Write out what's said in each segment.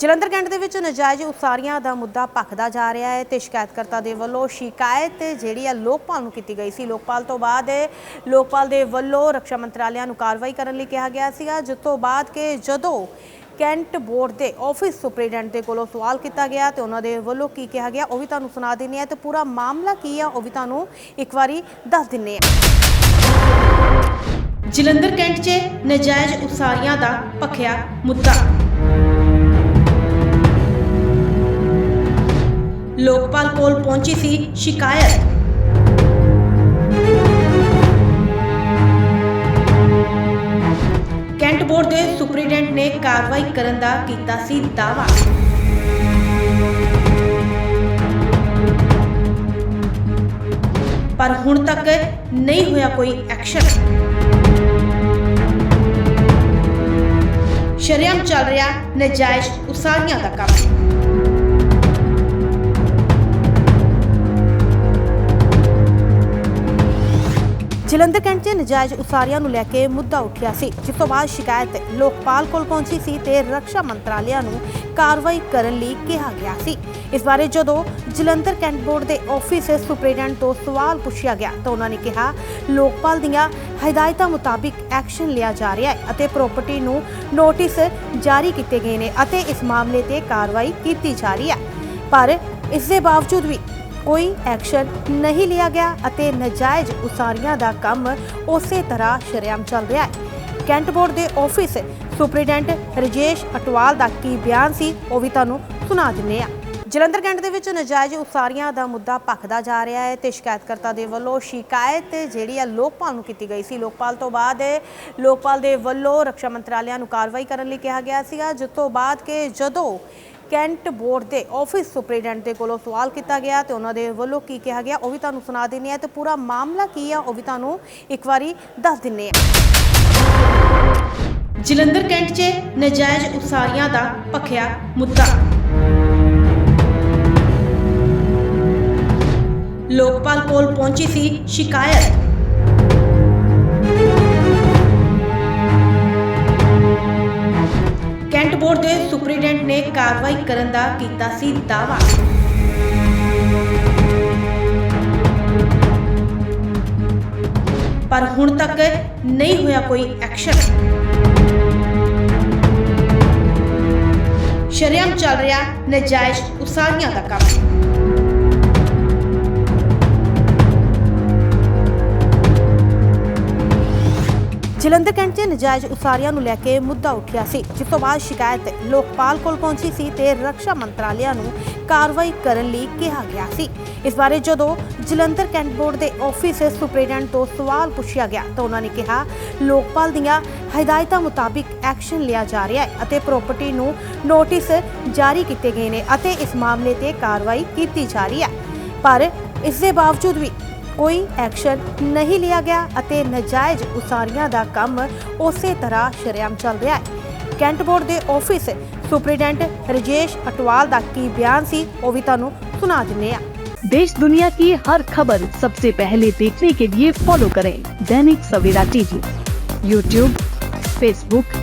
Jalandhar cantt ਦੇ ਵਿੱਚ ਨਜਾਇਜ਼ ਉਸਾਰੀਆਂ ਦਾ ਮੁੱਦਾ ਭਖਦਾ ਜਾ ਰਿਹਾ ਹੈ ਤੇ ਸ਼ਿਕਾਇਤਕਰਤਾ ਦੇ ਵੱਲੋਂ ਸ਼ਿਕਾਇਤ ਜਿਹੜੀ ਆ ਲੋਕਪਾਲ ਨੂੰ ਕੀਤੀ ਗਈ ਸੀ। ਲੋਕਪਾਲ ਤੋਂ ਬਾਅਦ ਲੋਕਪਾਲ ਦੇ ਵੱਲੋਂ ਰੱਖਿਆ ਮੰਤਰਾਲਿਆਂ ਨੂੰ ਕਾਰਵਾਈ ਕਰਨ ਲਈ ਕਿਹਾ ਗਿਆ ਸੀਗਾ, ਜਿਸ ਤੋਂ ਬਾਅਦ ਕਿ ਜਦੋਂ ਕੈਂਟ ਬੋਰਡ ਦੇ ਆਫਿਸ ਸੁਪਰੀਡੈਂਟ ਦੇ ਕੋਲੋਂ ਸਵਾਲ ਕੀਤਾ ਗਿਆ ਤੇ ਉਹਨਾਂ ਦੇ ਵੱਲੋਂ ਕੀ ਕਿਹਾ ਗਿਆ, ਉਹ ਵੀ ਤੁਹਾਨੂੰ ਸੁਣਾ ਦਿੰਨੇ ਆ ਤੇ ਪੂਰਾ ਮਾਮਲਾ ਕੀ ਆ, ਉਹ ਵੀ ਤੁਹਾਨੂੰ ਇੱਕ ਵਾਰੀ ਦੱਸ ਦਿੰਨੇ ਆ ਜਲੰਧਰ ਕੈਂਟ 'ਚ ਨਜਾਇਜ਼ ਉਸਾਰੀਆਂ ਦਾ ਭਖਿਆ ਮੁੱਦਾ ਲੋਕਪਾਲ ਕੋਲ ਪਹੁੰਚੀ ਸੀ ਸ਼ਿਕਾਇਤ। ਕੈਂਟ ਬੋਰਡ ਦੇ ਸੁਪਰੀਡੈਂਟ ਨੇ ਕਾਰਵਾਈ ਕਰਨ ਦਾ ਕੀਤਾ ਸੀ ਦਾਅਵਾ। ਪਰ ਹੁਣ ਤੱਕ ਨਹੀਂ ਹੋਇਆ ਕੋਈ ਐਕਸ਼ਨ। ਸ਼ਰਿਆਮ ਚੱਲ ਰਿਹਾ ਨਜਾਇਜ਼ ਉਸਾਰੀਆਂ ਦਾ ਕੰਮ। ਜਲੰਧਰ ਕੈਂਟ 'ਚ ਨਜਾਇਜ਼ ਉਸਾਰੀਆਂ ਨੂੰ ਲੈ ਕੇ ਮੁੱਦਾ ਉੱਠਿਆ ਸੀ, ਜਿਸ ਤੋਂ ਬਾਅਦ ਸ਼ਿਕਾਇਤ ਲੋਕਪਾਲ ਕੋਲ ਪਹੁੰਚੀ ਸੀ ਤੇ ਰੱਖਿਆ ਮੰਤਰਾਲਿਆ ਨੂੰ ਕਾਰਵਾਈ ਕਰਨ ਲਈ ਕਿਹਾ ਗਿਆ ਸੀ। ਇਸ ਬਾਰੇ ਜਦੋਂ ਜਲੰਧਰ ਕੈਂਟ ਬੋਰਡ ਦੇ ਆਫਿਸ ਸੁਪਰੀਡੈਂਟ ਤੋਂ ਸਵਾਲ ਪੁੱਛਿਆ ਗਿਆ ਤਾਂ ਉਹਨਾਂ ਨੇ ਕਿਹਾ, ਲੋਕਪਾਲ ਦੀਆਂ ਹਦਾਇਤਾਂ ਮੁਤਾਬਿਕ ਐਕਸ਼ਨ ਲਿਆ ਜਾ ਰਿਹਾ ਹੈ ਅਤੇ ਪ੍ਰਾਪਰਟੀ ਨੂੰ ਨੋਟਿਸ ਜਾਰੀ ਕੀਤੇ ਗਏ ਨੇ ਅਤੇ ਇਸ ਮਾਮਲੇ ਤੇ ਕਾਰਵਾਈ ਕੀਤੀ ਜਾ ਰਹੀ ਹੈ। ਪਰ ਇਸ ਦੇ ਬਾਵਜੂਦ ਵੀ ਕੋਈ ਐਕਸ਼ਨ ਨਹੀਂ ਲਿਆ ਗਿਆ ਅਤੇ ਨਜਾਇਜ਼ ਉਸਾਰੀਆਂ ਦਾ ਕੰਮ ਉਸੇ ਤਰ੍ਹਾਂ ਸ਼ਰੇਆਮ ਚੱਲ ਰਿਹਾ ਹੈ। ਕੈਂਟ ਬੋਰਡ ਦੇ ਆਫਿਸ ਸੁਪਰੀਡੈਂਟ ਰਜੇਸ਼ ਅਟਵਾਲ ਦਾ ਕੀ ਬਿਆਨ ਸੀ, ਉਹ ਵੀ ਤੁਹਾਨੂੰ ਸੁਣਾ ਦਿੰਨੇ ਆ ਜਲੰਧਰ ਕੈਂਟ ਦੇ ਵਿੱਚ ਨਜਾਇਜ਼ ਉਸਾਰੀਆਂ ਦਾ ਮੁੱਦਾ ਭਖਦਾ ਜਾ ਰਿਹਾ ਹੈ ਤੇ ਸ਼ਿਕਾਇਤਕਰਤਾ ਦੇ ਵੱਲੋਂ ਸ਼ਿਕਾਇਤ ਜਿਹੜੀ ਆ ਲੋਕਪਾਲ ਨੂੰ ਕੀਤੀ ਗਈ ਸੀ। ਲੋਕਪਾਲ ਤੋਂ ਬਾਅਦ ਲੋਕਪਾਲ ਦੇ ਵੱਲੋਂ ਰੱਖਿਆ ਮੰਤਰਾਲਿਆਂ ਨੂੰ ਕਾਰਵਾਈ ਕਰਨ ਲਈ ਕਿਹਾ ਗਿਆ ਸੀਗਾ ਜਿਸ ਤੋਂ ਬਾਅਦ ਕਿ ਜਦੋਂ ਕੈਂਟ ਬੋਰਡ ਦੇ ਆਫਿਸ ਸੁਪਰੀਡੈਂਟ ਦੇ ਕੋਲੋਂ ਸਵਾਲ ਕੀਤਾ ਗਿਆ ਤੇ ਉਹਨਾਂ ਦੇ ਵੱਲੋਂ ਕੀ ਕਿਹਾ ਗਿਆ, ਉਹ ਵੀ ਤੁਹਾਨੂੰ ਸੁਣਾ ਦਿੰਨੇ ਆ ਤੇ ਪੂਰਾ ਮਾਮਲਾ ਕੀ ਆ, ਉਹ ਵੀ ਤੁਹਾਨੂੰ ਇੱਕ ਵਾਰੀ ਦੱਸ ਦਿੰਨੇ ਆ ਜਲੰਧਰ ਕੈਂਟ 'ਚ ਨਜਾਇਜ਼ ਉਸਾਰੀਆਂ ਦਾ ਭਖਿਆ ਮੁੱਦਾ। ਲੋਕਪਾਲ ਕੋਲ ਪਹੁੰਚੀ ਸੀ ਸ਼ਿਕਾਇਤ। ਕਾਰਵਾਈ ਕਰਨ ਦਾ ਕੀਤਾ ਸੀ ਦਾਅਵਾ। ਪਰ ਹੁਣ ਤੱਕ ਨਹੀਂ ਹੋਇਆ ਕੋਈ ਐਕਸ਼ਨ। ਸ਼ਰਿਆਮ ਚੱਲ ਰਿਹਾ ਨਜਾਇਜ਼ ਉਸਾਰੀਆਂ ਦਾ ਕੰਮ। ਜਲੰਧਰ ਕੈਂਟ 'ਚ ਨਜਾਇਜ਼ ਉਸਾਰੀਆਂ ਨੂੰ ਲੈ ਕੇ ਮੁੱਦਾ ਉੱਠਿਆ ਸੀ, ਜਿਸ ਤੋਂ ਬਾਅਦ ਸ਼ਿਕਾਇਤ ਲੋਕਪਾਲ ਕੋਲ ਪਹੁੰਚੀ ਸੀ ਤੇ ਰੱਖਿਆ ਮੰਤਰਾਲਿਆ ਨੂੰ ਕਾਰਵਾਈ ਕਰਨ ਲਈ ਕਿਹਾ ਗਿਆ ਸੀ। ਇਸ ਬਾਰੇ ਜਦੋਂ ਜਲੰਧਰ ਕੈਂਟ ਬੋਰਡ ਦੇ ਆਫਿਸ ਸੁਪਰੀਡੈਂਟ ਤੋਂ ਸਵਾਲ ਪੁੱਛਿਆ ਗਿਆ, ਤਾਂ ਉਹਨਾਂ ਨੇ ਕਿਹਾ, ਲੋਕਪਾਲ ਦੀਆਂ ਹਦਾਇਤਾਂ ਮੁਤਾਬਿਕ ਐਕਸ਼ਨ ਲਿਆ ਜਾ ਰਿਹਾ ਹੈ ਅਤੇ ਪ੍ਰਾਪਰਟੀ ਨੂੰ ਨੋਟਿਸ ਜਾਰੀ ਕੀਤੇ ਗਏ ਨੇ ਅਤੇ ਇਸ ਮਾਮਲੇ ਤੇ ਕਾਰਵਾਈ ਕੀਤੀ ਜਾ ਰਹੀ ਹੈ। ਪਰ ਇਸ ਦੇ ਬਾਵਜੂਦ ਵੀ ਕੋਈ ਐਕਸ਼ਨ ਨਹੀਂ ਲਿਆ ਗਿਆ ਅਤੇ ਨਜਾਇਜ਼ ਉਸਾਰੀਆਂ ਦਾ ਕੰਮ ਉਸੇ ਤਰ੍ਹਾਂ ਸ਼ਰੇਆਮ ਚੱਲ ਰਿਹਾ ਹੈ ਕੈਂਟ ਬੋਰਡ ਦੇ ਆਫਿਸ ਸੁਪਰੀਡੈਂਟ ਰਜੇਸ਼ ਅਟਵਾਲ ਦਾ ਕੀ ਬਿਆਨ ਸੀ ਉਹ ਵੀ ਤੁਹਾਨੂੰ ਸੁਣਾ ਦਿੰਨੇ ਆ देश दुनिया की हर खबर सबसे पहले देखने के लिए फॉलो करें Dainik Savera TV YouTube Facebook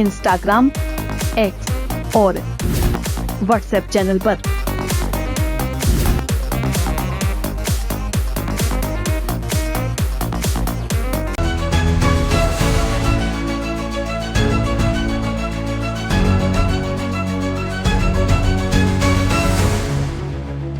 Instagram X और व्हाट्सएप चैनल पर।